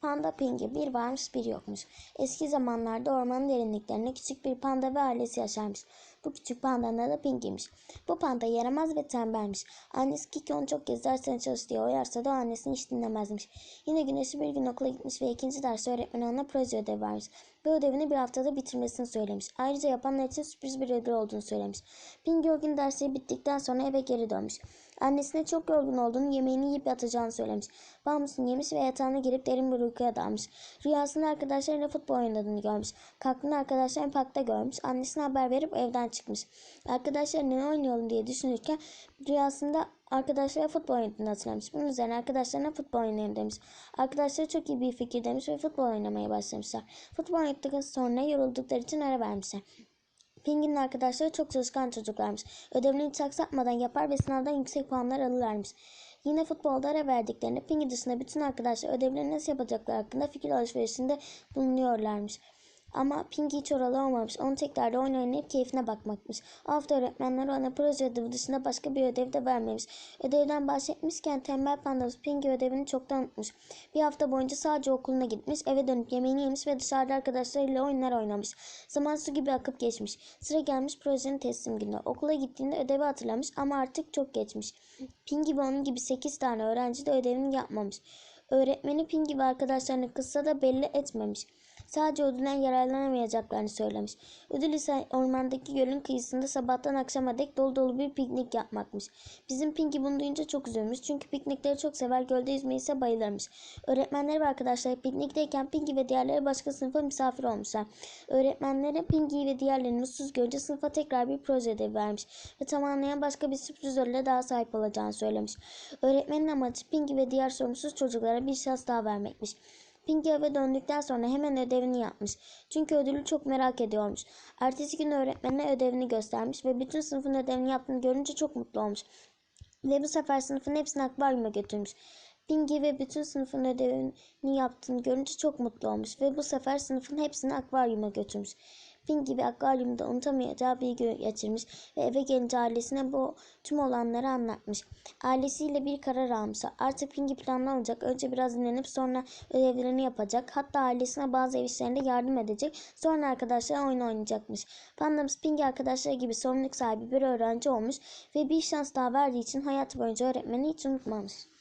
Panda Pingi bir varmış bir yokmuş. Eski zamanlarda ormanın derinliklerinde küçük bir panda ve ailesi yaşarmış. Bu küçük pandanın adı Pingi'ymiş. Bu panda yaramaz ve tembelmiş. Annesi Kiki onu çok kez derslerine çalış diye uyarsa da annesini hiç dinlemezmiş. Yine güneşi bir gün okula gitmiş ve ikinci ders öğretmeni ona proje ödevi vermiş. Ve ödevini bir haftada bitirmesini söylemiş. Ayrıca yapanlar için sürpriz bir ödül olduğunu söylemiş. Pingi o gün dersleri bittikten sonra eve geri dönmüş. Annesine çok yorgun olduğunu, yemeğini yiyip yatacağını söylemiş. Bambusunu yemiş ve yatağına girip derin bir uykuya dalmış. Rüyasında arkadaşlarıyla futbol oynadığını görmüş. Kalktığında arkadaşlarını parkta görmüş. Annesine haber verip evden çıkmış. Arkadaşlar ne oynayalım diye düşünürken rüyasında arkadaşlarıyla futbol oynadığını hatırlamış. Bunun üzerine arkadaşlarına futbol oynayalım demiş. Arkadaşları çok iyi bir fikir demiş ve futbol oynamaya başlamışlar. Futbol oynadıktan sonra yoruldukları için ara vermişler. Pingin'in arkadaşları çok çalışkan çocuklarmış. Ödevini hiç aksatmadan yapar ve sınavdan yüksek puanlar alırlarmış. Yine futbolda ara verdiklerinde Pingi dışında bütün arkadaşlar ödevlerini nasıl yapacaklar hakkında fikir alışverişinde bulunuyorlarmış. Ama Pinky hiç oralı olmamış. Onu tekrar oyun oynayıp keyfine bakmakmış. O hafta öğretmenler ona proje ödevi dışında başka bir ödev de vermemiş. Ödevden bahsetmişken tembel pandamız Pinky ödevini çoktan unutmuş. Bir hafta boyunca sadece okuluna gitmiş, eve dönüp yemeğini yemiş ve dışarıda arkadaşlarıyla oyunlar oynamış. Zaman su gibi akıp geçmiş. Sıra gelmiş projenin teslim günü. Okula gittiğinde ödevi hatırlamış ama artık çok geçmiş. Pinky ve onun gibi 8 tane öğrenci de ödevini yapmamış. Öğretmeni Pinky ve arkadaşlarını kısa da belli etmemiş. Sadece ödülden yararlanamayacaklarını söylemiş. Ödül ise ormandaki gölün kıyısında sabahtan akşama dek dolu dolu bir piknik yapmakmış. Bizim Pinky bunu duyunca çok üzülmüş çünkü piknikleri çok sever, gölde yüzmeyi ise bayılırmış. Öğretmenleri ve arkadaşları piknikteyken Pinky ve diğerleri başka sınıfa misafir olmuşlar. Öğretmenleri Pinky ve diğerlerini mutsuz görünce sınıfa tekrar bir proje ödevi vermiş ve tamamlayan başka bir sürpriz ödüle daha sahip olacağını söylemiş. Öğretmenin amacı Pinky ve diğer sorumsuz çocuklara bir şans daha vermekmiş. Pinky eve döndükten sonra hemen ödevini yapmış. Çünkü ödülü çok merak ediyormuş. Ertesi gün öğretmenine ödevini göstermiş ve bütün sınıfın ödevini yaptığını görünce çok mutlu olmuş. Ve bu sefer sınıfın hepsini akvaryuma götürmüş. Pinky ve bütün sınıfın ödevini yaptığını görünce çok mutlu olmuş ve bu sefer sınıfın hepsini akvaryuma götürmüş. Pinky bir akvaryumda unutamayacağı bir gün geçirmiş ve eve gelince ailesine bu tüm olanları anlatmış. Ailesiyle bir karar almışlar. Artık Pinky planlı olacak. Önce biraz dinlenip sonra ödevlerini yapacak. Hatta ailesine bazı ev işlerinde yardım edecek. Sonra arkadaşlar oyun oynayacakmış. Pandamız Pinky arkadaşları gibi sorumluluk sahibi bir öğrenci olmuş ve bir şans daha verdiği için hayat boyunca öğretmeni hiç unutmamış.